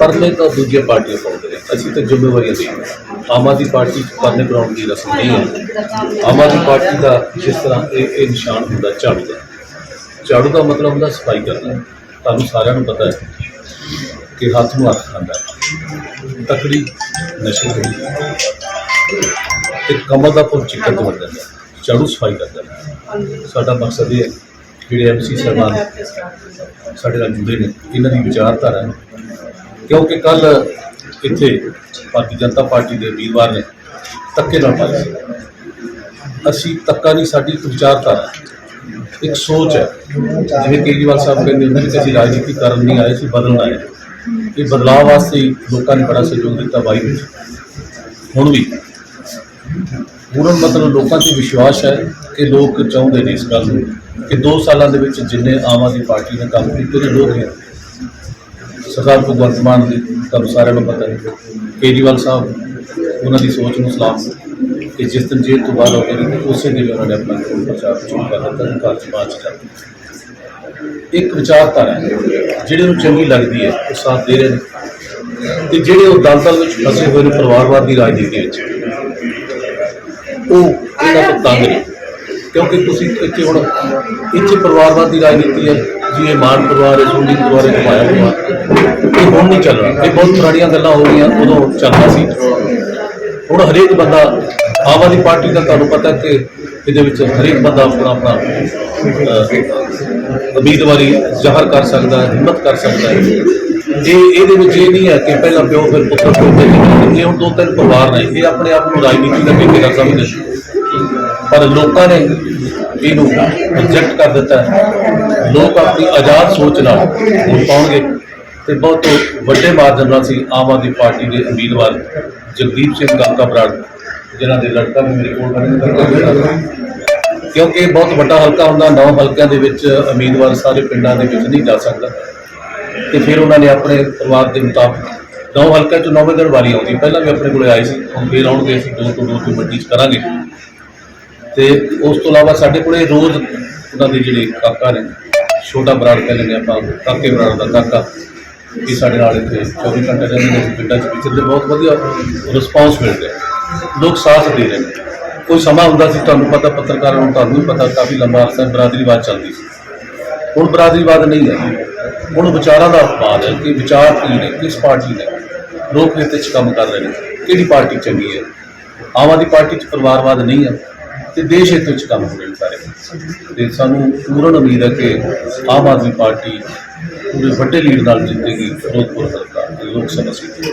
ਪਰਲੇ ਤਾਂ ਦੂਜੀਆਂ ਪਾਰਟੀਆਂ ਪਾਉਂਦੇ ਨੇ। ਅਸੀਂ ਤਾਂ ਜ਼ਿੰਮੇਵਾਰੀਆਂ ਦੇ ਆਮ ਆਦਮੀ ਪਾਰਟੀ 'ਚ ਪਰਲੇ ਬਣਾਉਣ ਦੀ ਰਸਮ ਨਹੀਂ ਹੈ। ਆਮ ਆਦਮੀ ਪਾਰਟੀ ਦਾ ਜਿਸ ਤਰ੍ਹਾਂ ਇਹ ਇਹ ਨਿਸ਼ਾਨ ਹੁੰਦਾ, ਝਾੜੂ ਦਾ। ਝਾੜੂ ਦਾ ਮਤਲਬ ਹੁੰਦਾ ਸਫ਼ਾਈ ਕਰਨਾ। ਤੁਹਾਨੂੰ ਸਾਰਿਆਂ ਨੂੰ ਪਤਾ ਹੈ ਕਿ ਹੱਥ ਨੂੰ ਹੱਥ ਖਾਂਦਾ ਤਕੜੀ, ਨਸ਼ੇ ਦੀ ਤੇ ਕਮਲ ਦਾ ਪੁਰ ਚਿੱਕਰ ਤੋਂ ਜਾਂਦਾ ਝਾੜੂ ਸਫ਼ਾਈ ਕਰਦਾ ਹੈ। ਸਾਡਾ ਮਕਸਦ ਇਹ ਹੈ, ਜਿਹੜੇ ਐਮਸੀ ਸਰਮਾਨ ਸਾਡੇ ਨਾਲ ਜੁੜੇ ਨੇ, ਇਹਨਾਂ ਦੀ ਵਿਚਾਰਧਾਰਾ ਕਿਉਂਕਿ ਕੱਲ ਇੱਥੇ ਭਾਰਤੀ ਜਨਤਾ ਪਾਰਟੀ ਦੇ ਉਮੀਦਵਾਰ ਨੇ ਧੱਕੇ ਨਾਲ ਪਾਇਆ ਅਸੀਂ ਧੱਕਾ ਨਹੀਂ, ਸਾਡੀ ਇੱਕ ਵਿਚਾਰਧਾਰਾ ਇੱਕ ਸੋਚ ਹੈ। ਜਿਵੇਂ ਕੇਜਰੀਵਾਲ ਸਾਹਿਬ ਕਹਿੰਦੇ ਹੁੰਦੇ ਕਿ ਅਸੀਂ ਰਾਜਨੀਤੀ ਕਰਨ ਨਹੀਂ ਆਏ ਸੀ ਬਦਲਣ ਆਏ ਹਾਂ। ਇਹ ਬਦਲਾਅ ਵਾਸਤੇ ਹੀ ਲੋਕਾਂ ਨੇ ਬੜਾ ਸਹਿਯੋਗ ਦਿੱਤਾ ਬਾਈ ਵਿੱਚ ਹੁਣ ਵੀ ਪੂਰਨ ਮਤਲਬ ਲੋਕਾਂ 'ਚ ਵਿਸ਼ਵਾਸ ਹੈ ਕਿ ਲੋਕ ਚਾਹੁੰਦੇ ਨੇ ਇਸ ਗੱਲ ਨੂੰ, ਕਿ 2 ਸਾਲਾਂ ਦੇ ਵਿੱਚ ਜਿੰਨੇ ਆਮ ਆਦਮੀ ਪਾਰਟੀ ਨੇ ਕੰਮ ਕੀਤੇ ਨੇ, ਲੋਕ ਹੈ ਸਰਦਾਰ ਭਗਵੰਤ ਮਾਨ ਦੀ ਤੁਹਾਨੂੰ ਸਾਰਿਆਂ ਨੂੰ ਪਤਾ ਹੈ। ਕੇਜਰੀਵਾਲ ਸਾਹਿਬ, ਉਹਨਾਂ ਦੀ ਸੋਚ ਨੂੰ ਸਲਾਮ ਕਿ ਜਿਸ ਦਿਨ ਜੇਲ੍ਹ ਤੋਂ ਬਾਹਰ ਹੋ ਗਏ ਨੇ ਉਸੇ ਦਿਨ ਉਹਨਾਂ ਨੇ ਆਪਣਾ ਚੋਣ ਪ੍ਰਚਾਰ ਸ਼ੁਰੂ ਕਰ ਦਿੱਤਾ ਤੇ ਘਰ ਚ ਬਾਤ ਕਰ ਇੱਕ ਵਿਚਾਰਧਾਰਾ ਜਿਹੜੇ ਨੂੰ ਚੰਗੀ ਲੱਗਦੀ ਹੈ, ਉਹ ਸਾਥ ਦੇ ਰਹੇ ਨੇ। ਤੇ ਜਿਹੜੇ ਉਹ ਦਲਦਲ ਵਿੱਚ ਫਸੇ ਹੋਏ ਨੇ ਪਰਿਵਾਰਵਾਦ ਦੀ ਰਾਜਨੀਤੀ ਵਿੱਚ, ਉਹ ਇਹਨਾਂ ਤੋਂ ਤੰਗ ਨੇ। ਕਿਉਂਕਿ ਤੁਸੀਂ ਇੱਥੇ ਹੁਣ, ਇੱਥੇ ਪਰਿਵਾਰਵਾਦ ਦੀ ਰਾਜਨੀਤੀ ਹੈ ਜੀ, ਇਹ ਮਾਨ ਪਰਿਵਾਰ ਹੈ ਸੋਨੀ ਪਰਿਵਾਰ ਹੈ ਕਮਾਇਆ ਪਰਿਵਾਰ ਇਹ ਹੁਣ ਨਹੀਂ ਚੱਲਣਾ ਇਹ ਬਹੁਤ ਪੁਰਾਣੀਆਂ ਗੱਲਾਂ ਹੋ ਗਈਆਂ, ਉਦੋਂ ਚੱਲਦਾ ਸੀ। ਹੁਣ ਹਰੇਕ ਬੰਦਾ, ਆਮ ਆਦਮੀ ਪਾਰਟੀ ਦਾ ਤੁਹਾਨੂੰ ਪਤਾ ਕਿ ਇਹਦੇ ਵਿੱਚ ਹਰੇਕ ਬੰਦਾ ਆਪਣਾ ਆਪਣਾ ਉਮੀਦਵਾਰੀ ਜ਼ਾਹਰ ਕਰ ਸਕਦਾ ਹੈ, ਹਿੰਮਤ ਕਰ ਸਕਦਾ ਹੈ। ਇਹ ਇਹਦੇ ਵਿੱਚ ਇਹ ਨਹੀਂ ਹੈ ਕਿ ਪਹਿਲਾਂ ਪਿਓ ਫਿਰ ਪੁੱਤਰ ਪਿਓ ਫਿਰ ਇਹ ਹੁਣ ਦੋ ਤਿੰਨ ਪਰਿਵਾਰ ਨੇ। ਇਹ ਆਪਣੇ ਆਪ ਨੂੰ ਰਾਜਨੀਤੀ ਦਾ ਠੇਕੇਦਾਰ ਸਮਝਦੇ ਨੇ। ਪਰ ਲੋਕਾਂ ਨੇ ਇਹਨੂੰ ਰਿਜੈਕਟ ਕਰ ਦਿੱਤਾ ਲੋਕ ਆਪਣੀ ਆਜ਼ਾਦ ਸੋਚ ਨਾਲ ਵੋਟ ਪਾਉਣਗੇ ਤੇ ਬਹੁਤ ਵੱਡੇ ਮਾਰਜਨ ਨਾਲ ਸੀ ਆਮ ਆਦਮੀ ਪਾਰਟੀ ਦੇ ਉਮੀਦਵਾਰ ਜਗਦੀਪ ਸਿੰਘ ਕਾਕਾ ਬਰਾੜ, ਜਿਨ੍ਹਾਂ ਦੇ ਲੜਕਾ ਵੀ ਮੇਰੇ ਕੋਲ ਖੜੇ ਕਿਉਂਕਿ ਬਹੁਤ ਵੱਡਾ ਹਲਕਾ ਹੁੰਦਾ, ਨੌ ਹਲਕਿਆਂ ਦੇ ਵਿੱਚ ਉਮੀਦਵਾਰ ਸਾਰੇ ਪਿੰਡਾਂ ਦੇ ਵਿੱਚ ਨਹੀਂ ਜਾ ਸਕਦਾ। ਤੇ ਫਿਰ ਉਹਨਾਂ ਨੇ ਆਪਣੇ ਪਰਿਵਾਰ ਦੇ ਮੁਤਾਬਕ ਨੌ ਹਲਕਿਆਂ ਚੋਂ ਨੌਵੇਂ ਦਿਨ ਵਾਰੀ ਆਉਂਦੀ। ਪਹਿਲਾਂ ਵੀ ਆਪਣੇ ਕੋਲੇ ਆਏ ਸੀ, ਹੁਣ ਫਿਰ ਆਉਣਗੇ, ਅਸੀਂ ਦੋ ਤੋਂ ਦੋ ਤੋਂ ਮੰਡੀ ਚ ਕਰਾਂਗੇ। ਤੇ ਉਸ ਤੋਂ ਇਲਾਵਾ ਸਾਡੇ ਕੋਲੇ ਰੋਜ਼ ਉਹਨਾਂ ਦੇ ਜਿਹੜੇ ਕਾਕਾ ਨੇ, ਛੋਟਾ ਬਰਾੜ ਕਹਿੰਦੇ ਨੇ ਆਪਾਂ, ਕਾਕੇ ਬਰਾੜ ਦਾ ਕਾਕਾ ਇਹ ਸਾਡੇ ਨਾਲ ਇੱਥੇ 24 ਘੰਟੇ ਰਹਿੰਦੇ ਨੇ ਪਿੰਡਾਂ 'ਚ ਵਿਚਰਦੇ ਬਹੁਤ ਵਧੀਆ ਰਿਸਪਾਂਸ ਮਿਲ ਰਿਹਾ ਲੋਕ ਸਾਥ ਦੇ ਰਹੇ ਨੇ। ਕੋਈ ਸਮਾਂ ਹੁੰਦਾ ਸੀ, ਤੁਹਾਨੂੰ ਪਤਾ ਪੱਤਰਕਾਰਾਂ ਨੂੰ, ਤੁਹਾਨੂੰ ਵੀ ਪਤਾ, ਕਾਫੀ ਲੰਬਾ ਅਰਸਾ ਬਰਾਦਰੀਵਾਦ ਚੱਲਦੀ ਸੀ। ਹੁਣ ਬਰਾਦਰੀਵਾਦ ਨਹੀਂ ਹੈ। ਹੁਣ ਵਿਚਾਰਾਂ ਦਾ ਅਪਵਾਦ ਹੈ ਕਿ ਵਿਚਾਰ ਕੀ ਨੇ, ਕਿਸ ਪਾਰਟੀ ਨੇ। ਲੋਕ ਹਿੱਤ 'ਚ ਕੰਮ ਕਰ ਰਹੇ ਨੇ। ਕਿਹੜੀ ਪਾਰਟੀ ਚੰਗੀ ਹੈ? ਆਮ ਆਦਮੀ ਪਾਰਟੀ 'ਚ ਪਰਿਵਾਰਵਾਦ ਨਹੀਂ ਹੈ। ਤੇ ਦੇਸ਼ ਹਿੱਤ ਵਿੱਚ ਕੰਮ ਹੋ ਰਹੇ ਨੇ ਸਾਰੇ। ਤੇ ਸਾਨੂੰ ਪੂਰਨ ਉਮੀਦ ਹੈ ਕਿ ਆਮ ਆਦਮੀ ਪਾਰਟੀ ਪੂਰੇ ਵੱਡੇ ਲੀਡ ਨਾਲ ਜਿੱਤੇਗੀ ਫਿਰੋਜ਼ਪੁਰ ਹਲਕਾ ਲੋਕ ਸਭਾ ਸੀਟ।